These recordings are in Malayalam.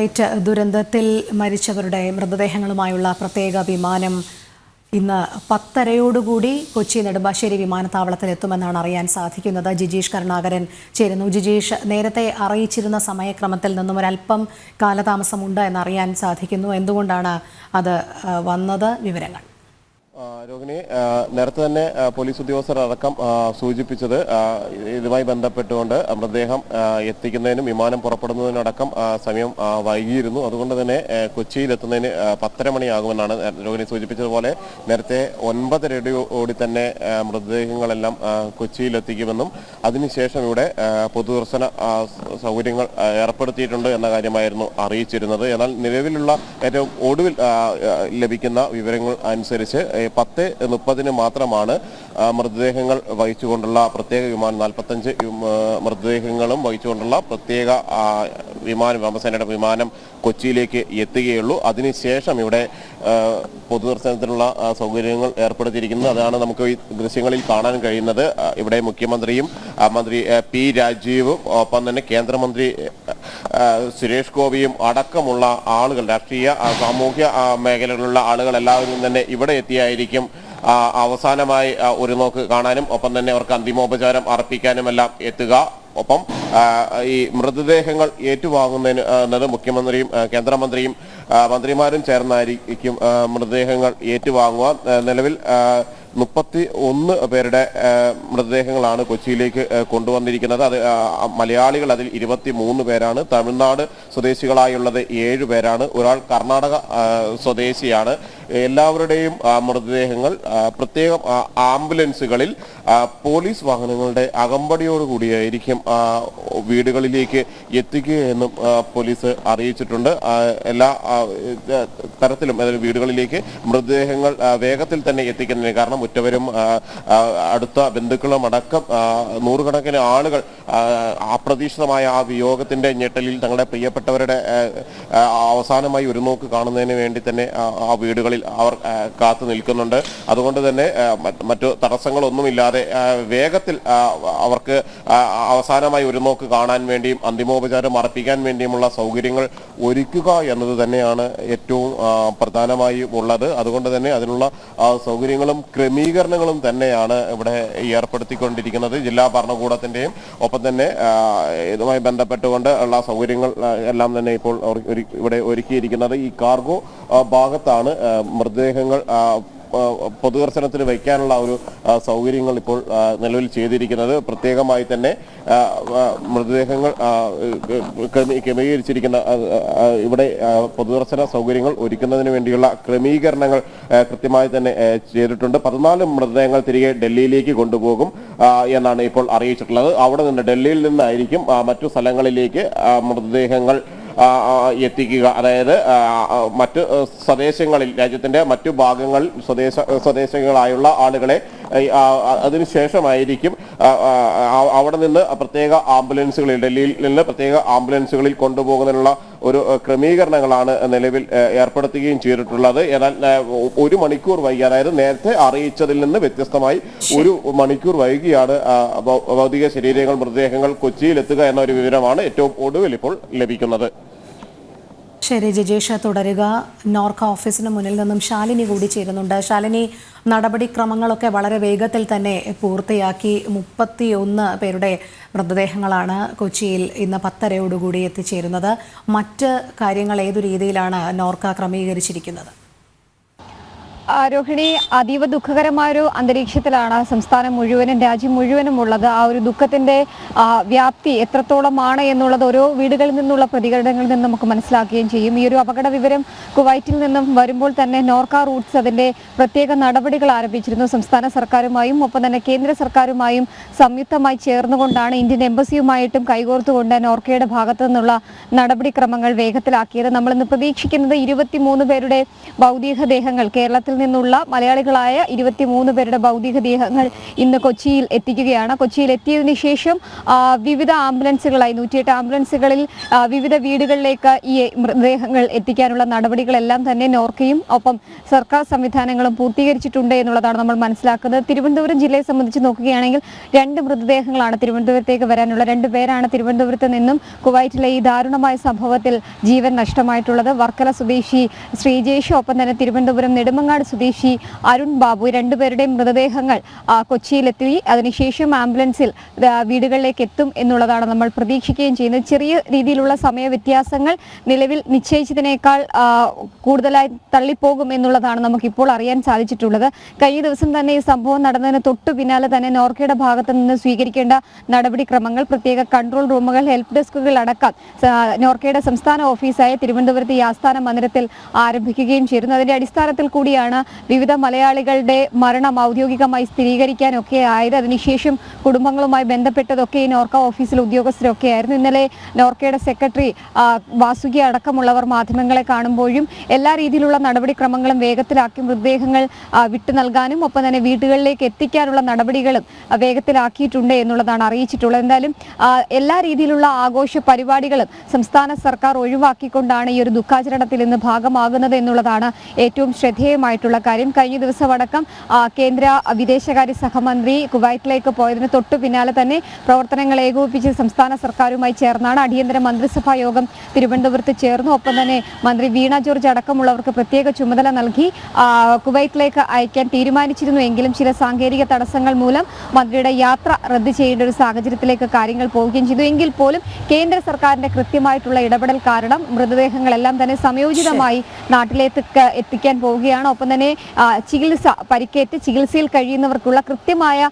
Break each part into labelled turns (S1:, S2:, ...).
S1: ഫ്ലൈറ്റ് ദുരന്തത്തിൽ മരിച്ചവരുടെ മൃതദേഹങ്ങളുമായുള്ള പ്രത്യേക വിമാനം ഇന്ന് പത്തരയോടുകൂടി കൊച്ചി നെടുമ്പാശ്ശേരി വിമാനത്താവളത്തിൽ എത്തുമെന്നാണ് അറിയാൻ സാധിക്കുന്നത്. ജിജീഷ് കരുണാകരൻ ചേരുന്നു. ജിജീഷ് നേരത്തെ അറിയിച്ചിരുന്ന സമയക്രമത്തിൽ നിന്നും ഒരല്പം കാലതാമസമുണ്ട് എന്നറിയാൻ സാധിക്കുന്നു. എന്തുകൊണ്ടാണ് അത് വന്നത്? വിവരങ്ങൾ.
S2: രോഹിണി നേരത്തെ തന്നെ പോലീസ് ഉദ്യോഗസ്ഥർ അടക്കം സൂചിപ്പിച്ചത് ഇതുമായി ബന്ധപ്പെട്ടുകൊണ്ട് മൃതദേഹം എത്തിക്കുന്നതിനും വിമാനം പുറപ്പെടുന്നതിനടക്കം സമയം വൈകിയിരുന്നു. അതുകൊണ്ട് തന്നെ കൊച്ചിയിൽ എത്തുന്നതിന് പത്തര മണിയാകുമെന്നാണ് രോഹിണി സൂചിപ്പിച്ചതുപോലെ നേരത്തെ ഒൻപതരയോടി തന്നെ മൃതദേഹങ്ങളെല്ലാം കൊച്ചിയിൽ എത്തിക്കുമെന്നും അതിനുശേഷം ഇവിടെ പൊതുദർശന സൗകര്യങ്ങൾ ഏർപ്പെടുത്തിയിട്ടുണ്ട് എന്ന കാര്യമായിരുന്നു അറിയിച്ചിരുന്നത്. എന്നാൽ നിലവിലുള്ള ഏറ്റവും ഒടുവിൽ ലഭിക്കുന്ന വിവരങ്ങൾ അനുസരിച്ച് പത്ത് മുപ്പതിന് മാത്രമാണ് മൃതദേഹങ്ങൾ വഹിച്ചുകൊണ്ടുള്ള പ്രത്യേക വിമാനം നാൽപ്പത്തഞ്ച് മൃതദേഹങ്ങളും വഹിച്ചുകൊണ്ടുള്ള പ്രത്യേക വിമാനം വ്യോമസേനയുടെ വിമാനം കൊച്ചിയിലേക്ക് എത്തുകയുള്ളൂ. അതിനുശേഷം ഇവിടെ പൊതുദർശനത്തിനുള്ള സൗകര്യങ്ങൾ ഏർപ്പെടുത്തിയിരിക്കുന്നു. അതാണ് നമുക്ക് ഈ ദൃശ്യങ്ങളിൽ കാണാൻ കഴിയുന്നത്. ഇവിടെ മുഖ്യമന്ത്രിയും മന്ത്രി പി രാജീവും ഒപ്പം തന്നെ കേന്ദ്രമന്ത്രി സുരേഷ് ഗോപിയും അടക്കമുള്ള ആളുകൾ രാഷ്ട്രീയ സാമൂഹ്യ മേഖലകളിലുള്ള ആളുകൾ എല്ലാവരും തന്നെ ഇവിടെ എത്തിയായിരിക്കും അവസാനമായി ഒരു നോക്ക് കാണാനും ഒപ്പം തന്നെ അവർക്ക് അന്തിമോപചാരം അർപ്പിക്കാനുമെല്ലാം എത്തുക. ഒപ്പം ഈ മൃതദേഹങ്ങൾ ഏറ്റുവാങ്ങുന്നതിന് എന്നത് മുഖ്യമന്ത്രിയും കേന്ദ്രമന്ത്രിയും മന്ത്രിമാരും ചേർന്നായിരിക്കും മൃതദേഹങ്ങൾ ഏറ്റുവാങ്ങുക. നിലവിൽ മുപ്പത്തി ഒന്ന് പേരുടെ മൃതദേഹങ്ങളാണ് കൊച്ചിയിലേക്ക് കൊണ്ടുവന്നിരിക്കുന്നത്. അത് മലയാളികൾ അതിൽ ഇരുപത്തി മൂന്ന് പേരാണ്. തമിഴ്നാട് സ്വദേശികളായുള്ളത് ഏഴ് പേരാണ്. ഒരാൾ കർണാടക സ്വദേശിയാണ്. എല്ലാവരുടെയും മൃതദേഹങ്ങൾ പ്രത്യേകം ആംബുലൻസുകളിൽ പോലീസ് വാഹനങ്ങളുടെ അകമ്പടിയോടുകൂടിയായിരിക്കും വീടുകളിലേക്ക് എത്തിക്കുകയെന്നും പോലീസ് അറിയിച്ചിട്ടുണ്ട്. എല്ലാ തരത്തിലും അതായത് വീടുകളിലേക്ക് മൃതദേഹങ്ങൾ വേഗത്തിൽ തന്നെ എത്തിക്കുന്നതിന് കാരണം ഉറ്റവരും അടുത്ത ബന്ധുക്കളും അടക്കം നൂറുകണക്കിന് ആളുകൾ അപ്രതീക്ഷിതമായ ആ വിയോഗത്തിന്റെ ഞെട്ടലിൽ തങ്ങളുടെ പ്രിയപ്പെട്ടവരുടെ അവസാനമായി ഒരു നോക്ക് കാണുന്നതിന് വേണ്ടി തന്നെ ആ, ആ അവർ കാത്തു നിൽക്കുന്നുണ്ട്. അതുകൊണ്ട് തന്നെ മറ്റ് തടസ്സങ്ങളൊന്നുമില്ലാതെ വേഗത്തിൽ അവർക്ക് അവസാനമായി ഒരു നോക്ക് കാണാൻ വേണ്ടിയും അന്തിമോപചാരം അർപ്പിക്കാൻ വേണ്ടിയുമുള്ള സൗകര്യങ്ങൾ ഒരുക്കുക എന്നത് തന്നെയാണ് ഏറ്റവും പ്രധാനമായി ഉള്ളത്. അതുകൊണ്ട് തന്നെ അതിനുള്ള സൗകര്യങ്ങളും ക്രമീകരണങ്ങളും തന്നെയാണ് ഇവിടെ ഏർപ്പെടുത്തിക്കൊണ്ടിരിക്കുന്നത് ജില്ലാ ഭരണകൂടത്തിന്റെയും. ഒപ്പം തന്നെ ഇതുമായി ബന്ധപ്പെട്ടുകൊണ്ട് ഉള്ള സൗകര്യങ്ങൾ എല്ലാം തന്നെ ഇപ്പോൾ ഇവിടെ ഒരുക്കിയിരിക്കുന്നത് ഈ കാർഗോ ഭാഗത്താണ് മൃതദേഹങ്ങൾ പൊതുദർശനത്തിന് വയ്ക്കാനുള്ള ഒരു സൗകര്യങ്ങൾ ഇപ്പോൾ നിലവിൽ ചെയ്തിരിക്കുന്നത്. പ്രത്യേകമായി തന്നെ മൃതദേഹങ്ങൾ ക്രമീകരിച്ചിരിക്കുന്ന ഇവിടെ പൊതുദർശന സൗകര്യങ്ങൾ ഒരുക്കുന്നതിന് വേണ്ടിയുള്ള ക്രമീകരണങ്ങൾ കൃത്യമായി തന്നെ ചെയ്തിട്ടുണ്ട്. പതിനാല് മൃതദേഹങ്ങൾ തിരികെ ഡൽഹിയിലേക്ക് കൊണ്ടുപോകും എന്നാണ് ഇപ്പോൾ അറിയിച്ചിട്ടുള്ളത്. അവിടെ നിന്ന് ഡൽഹിയിൽ നിന്നായിരിക്കും മറ്റു സ്ഥലങ്ങളിലേക്ക് മൃതദേഹങ്ങൾ എത്തിക്കുക. അതായത് മറ്റ് സ്വദേശങ്ങളിൽ രാജ്യത്തിന്റെ മറ്റു ഭാഗങ്ങളിൽ സ്വദേശ സ്വദേശികളായുള്ള ആളുകളെ അതിനുശേഷമായിരിക്കും അവിടെ നിന്ന് പ്രത്യേക ആംബുലൻസുകളിൽ ഡൽഹിയിൽ നിന്ന് പ്രത്യേക ആംബുലൻസുകളിൽ കൊണ്ടുപോകുന്നതിനുള്ള ഒരു ക്രമീകരണങ്ങളാണ് നിലവിൽ ഏർപ്പെടുത്തുകയും ചെയ്തിട്ടുള്ളത്. എന്നാൽ ഒരു മണിക്കൂർ വൈകി അതായത് നേരത്തെ അറിയിച്ചതിൽ നിന്ന് വ്യത്യസ്തമായി ഒരു മണിക്കൂർ വൈകിയാണ് ഭൗതിക ശരീരങ്ങൾ മൃതദേഹങ്ങൾ കൊച്ചിയിൽ എത്തുക എന്ന ഒരു വിവരമാണ് ഏറ്റവും ഒടുവിൽ ഇപ്പോൾ ലഭിക്കുന്നത്.
S1: ശരി ജിജേഷ് തുടരുക. നോർക്ക ഓഫീസിന് മുന്നിൽ നിന്നും ശാലിനി കൂടി ചേരുന്നുണ്ട്. ശാലിനി നടപടിക്രമങ്ങളൊക്കെ വളരെ വേഗത്തിൽ തന്നെ പൂർത്തിയാക്കി. മുപ്പത്തിയൊന്ന് പേരുടെ മൃതദേഹങ്ങളാണ് കൊച്ചിയിൽ ഇന്ന് പത്തരയോടുകൂടി എത്തിച്ചേരുന്നത്. മറ്റ് കാര്യങ്ങൾ ഏതു രീതിയിലാണ് നോർക്ക ക്രമീകരിച്ചിരിക്കുന്നത്?
S3: രോഹിണി അതീവ ദുഃഖകരമായൊരു അന്തരീക്ഷത്തിലാണ് സംസ്ഥാനം മുഴുവനും രാജ്യം മുഴുവനും ഉള്ളത്. ആ ഒരു ദുഃഖത്തിന്റെ വ്യാപ്തി എത്രത്തോളമാണ് എന്നുള്ളത് ഓരോ വീടുകളിൽ നിന്നുള്ള പ്രതികരണങ്ങളിൽ നിന്ന് നമുക്ക് മനസ്സിലാക്കുകയും ചെയ്യും. ഈ ഒരു അപകട വിവരം കുവൈറ്റിൽ നിന്നും വരുമ്പോൾ തന്നെ നോർക്ക റൂട്ട്സ് അതിന്റെ പ്രത്യേക നടപടികൾ ആരംഭിച്ചിരുന്നു. സംസ്ഥാന സർക്കാരുമായും ഒപ്പം തന്നെ കേന്ദ്ര സർക്കാരുമായും സംയുക്തമായി ചേർന്നുകൊണ്ടാണ് ഇന്ത്യൻ എംബസിയുമായിട്ടും കൈകോർത്തുകൊണ്ട് നോർക്കയുടെ ഭാഗത്തു നിന്നുള്ള നടപടിക്രമങ്ങൾ വേഗത്തിലാക്കിയത്. നമ്മൾ ഇന്ന് പ്രതീക്ഷിക്കുന്നത് ഇരുപത്തിമൂന്ന് പേരുടെ ഭൗതികദേഹങ്ങൾ കേരളത്തിൽ നിന്നുള്ള മലയാളികളായ ഇരുപത്തിമൂന്ന് പേരുടെ ഭൗതിക ദേഹങ്ങൾ ഇന്ന് കൊച്ചിയിൽ എത്തിക്കുകയാണ്. കൊച്ചിയിൽ എത്തിയതിനു ശേഷം വിവിധ ആംബുലൻസുകളായി നൂറ്റിയെട്ട് ആംബുലൻസുകളിൽ വിവിധ വീടുകളിലേക്ക് ഈ മൃതദേഹങ്ങൾ എത്തിക്കാനുള്ള നടപടികളെല്ലാം തന്നെ നോർക്കയും ഒപ്പം സർക്കാർ സംവിധാനങ്ങളും പൂർത്തീകരിച്ചിട്ടുണ്ട് എന്നുള്ളതാണ് നമ്മൾ മനസ്സിലാക്കുന്നത്. തിരുവനന്തപുരം ജില്ലയെ സംബന്ധിച്ച് നോക്കുകയാണെങ്കിൽ രണ്ട് മൃതദേഹങ്ങളാണ് തിരുവനന്തപുരത്തേക്ക് വരാനുള്ള രണ്ട് പേരാണ് തിരുവനന്തപുരത്ത് നിന്നും കുവൈറ്റിലെ ഈ ദാരുണമായ സംഭവത്തിൽ ജീവൻ നഷ്ടമായിട്ടുള്ളത്. വർക്കല സ്വദേശി ശ്രീജേഷ് ഒപ്പം തന്നെ തിരുവനന്തപുരം നെടുമങ്ങാട് സ്വദേശി അരുൺ ബാബു രണ്ടുപേരുടെയും മൃതദേഹങ്ങൾ കൊച്ചിയിലെത്തി. അതിനുശേഷം ആംബുലൻസിൽ വീടുകളിലേക്ക് എത്തും എന്നുള്ളതാണ് നമ്മൾ പ്രതീക്ഷിക്കുകയും ചെയ്യുന്നത്. ചെറിയ രീതിയിലുള്ള സമയ വ്യത്യാസങ്ങൾ നിലവിൽ നിശ്ചയിച്ചതിനേക്കാൾ കൂടുതലായി തള്ളിപ്പോകും എന്നുള്ളതാണ് നമുക്കിപ്പോൾ അറിയാൻ സാധിച്ചിട്ടുള്ളത്. കഴിഞ്ഞ ദിവസം തന്നെ ഈ സംഭവം നടന്നതിന് തൊട്ടു പിന്നാലെ തന്നെ നോർക്കയുടെ ഭാഗത്ത് നിന്ന് സ്വീകരിക്കേണ്ട നടപടിക്രമങ്ങൾ പ്രത്യേക കൺട്രോൾ റൂമുകൾ ഹെൽപ്പ് ഡെസ്കുകൾ അടക്കം നോർക്കയുടെ സംസ്ഥാന ഓഫീസായ തിരുവനന്തപുരത്ത് ഈ ആസ്ഥാന മന്ദിരത്തിൽ ആരംഭിക്കുകയും ചെയ്തിരുന്നു. അതിന്റെ അടിസ്ഥാനത്തിൽ കൂടിയാണ് വിവിധ മലയാളികളുടെ മരണം ഔദ്യോഗികമായി സ്ഥിരീകരിക്കാനൊക്കെ ആയത് അതിനുശേഷം കുടുംബങ്ങളുമായി ബന്ധപ്പെട്ടതൊക്കെ ഈ നോർക്ക ഓഫീസിലെ ഉദ്യോഗസ്ഥരൊക്കെ ആയിരുന്നു ഇന്നലെ നോർക്കയുടെ സെക്രട്ടറി വാസുകി അടക്കമുള്ളവർ മാധ്യമങ്ങളെ കാണുമ്പോഴും എല്ലാ രീതിയിലുള്ള നടപടിക്രമങ്ങളും വേഗത്തിലാക്കി മൃതദേഹങ്ങൾ വിട്ടു നൽകാനും ഒപ്പം തന്നെ വീടുകളിലേക്ക് എത്തിക്കാനുള്ള നടപടികളും വേഗത്തിലാക്കിയിട്ടുണ്ട് എന്നുള്ളതാണ് അറിയിച്ചിട്ടുള്ളത്. എന്തായാലും എല്ലാ രീതിയിലുള്ള ആഘോഷ പരിപാടികളും സംസ്ഥാന സർക്കാർ ഒഴിവാക്കിക്കൊണ്ടാണ് ഈ ഒരു ദുഃഖാചരണത്തിൽ ഇന്ന് ഭാഗമാകുന്നത് എന്നുള്ളതാണ് ഏറ്റവും ശ്രദ്ധേയമായിട്ടുള്ള കാര്യം. കഴിഞ്ഞ ദിവസം അടക്കം കേന്ദ്ര വിദേശകാര്യ സഹമന്ത്രി കുവൈറ്റിലേക്ക് പോയതിന് തൊട്ടു പിന്നാലെ തന്നെ പ്രവർത്തനങ്ങൾ ഏകോപിപ്പിച്ച് സംസ്ഥാന സർക്കാരുമായി ചേർന്നാണ് അടിയന്തര മന്ത്രിസഭാ യോഗം തിരുവനന്തപുരത്ത് ചേർന്നു. ഒപ്പം തന്നെ മന്ത്രി വീണ ജോർജ് അടക്കമുള്ളവർക്ക് പ്രത്യേക ചുമതല നൽകി കുവൈറ്റിലേക്ക് അയക്കാൻ തീരുമാനിച്ചിരുന്നു. എങ്കിലും ചില സാങ്കേതിക തടസ്സങ്ങൾ മൂലം മന്ത്രിയുടെ യാത്ര റദ്ദ് ചെയ്യേണ്ട ഒരു സാഹചര്യത്തിലേക്ക് കാര്യങ്ങൾ പോവുകയും ചെയ്തു. എങ്കിൽ പോലും കേന്ദ്ര സർക്കാരിന്റെ കൃത്യമായിട്ടുള്ള ഇടപെടൽ കാരണം മൃതദേഹങ്ങളെല്ലാം തന്നെ സംയോജിതമായി നാട്ടിലേക്ക് എത്തിക്കാൻ പോവുകയാണ്. ഒപ്പം തന്നെ ചികിത്സ പരിക്കേറ്റ് ചികിത്സയിൽ കഴിയുന്നവർക്കുള്ള കൃത്യമായ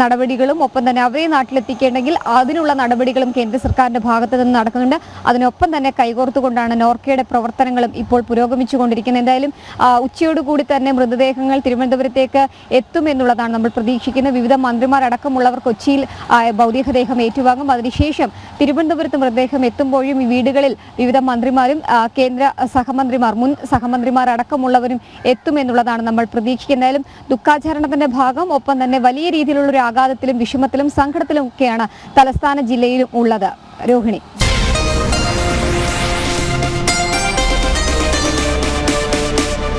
S3: നടപടികളും ഒപ്പം തന്നെ അവരെ നാട്ടിലെത്തിക്കേണ്ടെങ്കിൽ അതിനുള്ള നടപടികളും കേന്ദ്ര സർക്കാരിന്റെ ഭാഗത്ത് നിന്ന് നടക്കുന്നുണ്ട്. അതിനൊപ്പം തന്നെ കൈകോർത്തുകൊണ്ടാണ് നോർക്കയുടെ പ്രവർത്തനങ്ങളും ഇപ്പോൾ പുരോഗമിച്ചുകൊണ്ടിരിക്കുന്നത്. എന്തായാലും ഉച്ചയോടുകൂടി തന്നെ മൃതദേഹങ്ങൾ തിരുവനന്തപുരത്തേക്ക് എത്തുമെന്നുള്ളതാണ് നമ്മൾ പ്രതീക്ഷിക്കുന്നത്. വിവിധ മന്ത്രിമാരടക്കമുള്ളവർ കൊച്ചിയിൽ ഭൗതികദേഹം ഏറ്റുവാങ്ങും. അതിനുശേഷം തിരുവനന്തപുരത്ത് മൃതദേഹം എത്തുമ്പോഴും ഈ വീടുകളിൽ വിവിധ മന്ത്രിമാരും കേന്ദ്ര സഹമന്ത്രിമാർ മുൻ സഹമന്ത്രിമാർ അടക്കമുള്ളവരും എത്തുമെന്നുള്ളതാണ് നമ്മൾ പ്രതീക്ഷിക്കുന്നത്. എന്തായാലും ദുഃഖാചരണത്തിന്റെ ഭാഗം ഒപ്പം തന്നെ വലിയ രീതിയിലുള്ള ഒരു ആഘാതത്തിലും വിഷമത്തിലും സങ്കടത്തിലും ഒക്കെയാണ് തലസ്ഥാന ജില്ലയിലും ഉള്ളത്. രോഹിണി.